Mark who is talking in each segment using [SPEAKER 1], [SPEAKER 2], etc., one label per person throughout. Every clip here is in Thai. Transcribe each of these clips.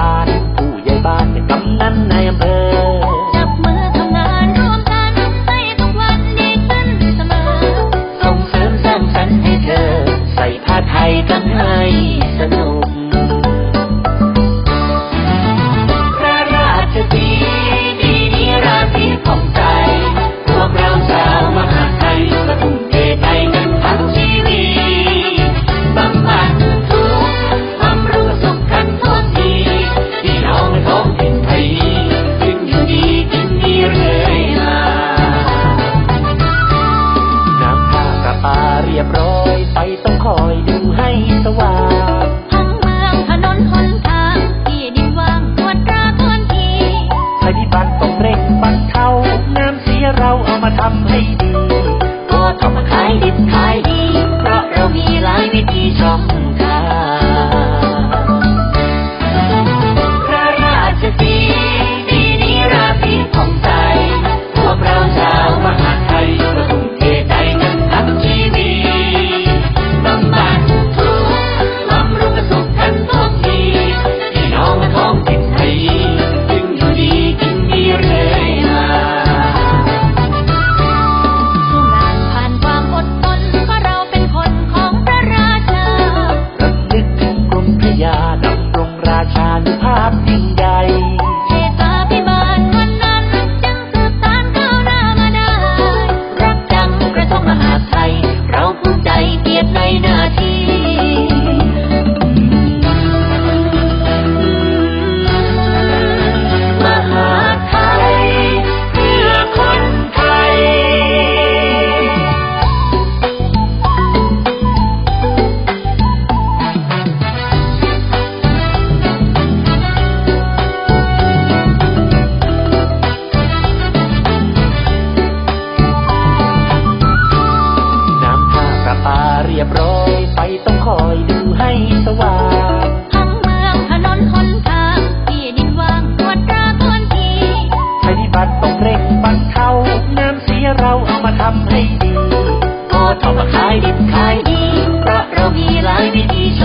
[SPEAKER 1] บ้าน ผู้ใหญ่บ้านเนกำนัน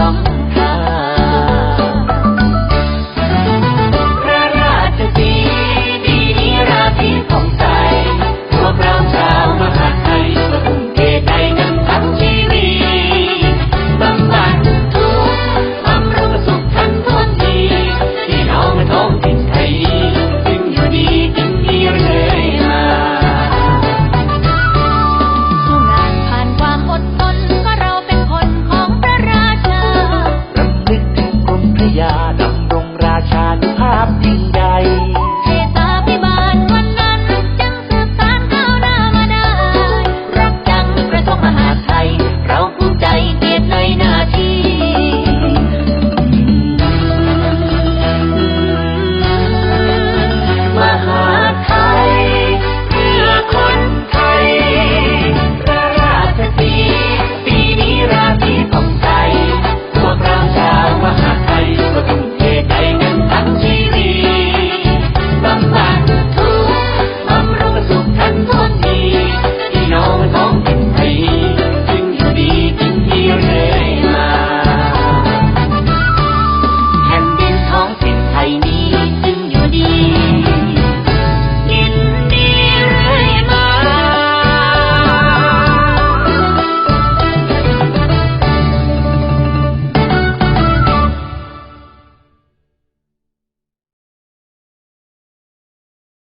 [SPEAKER 2] 나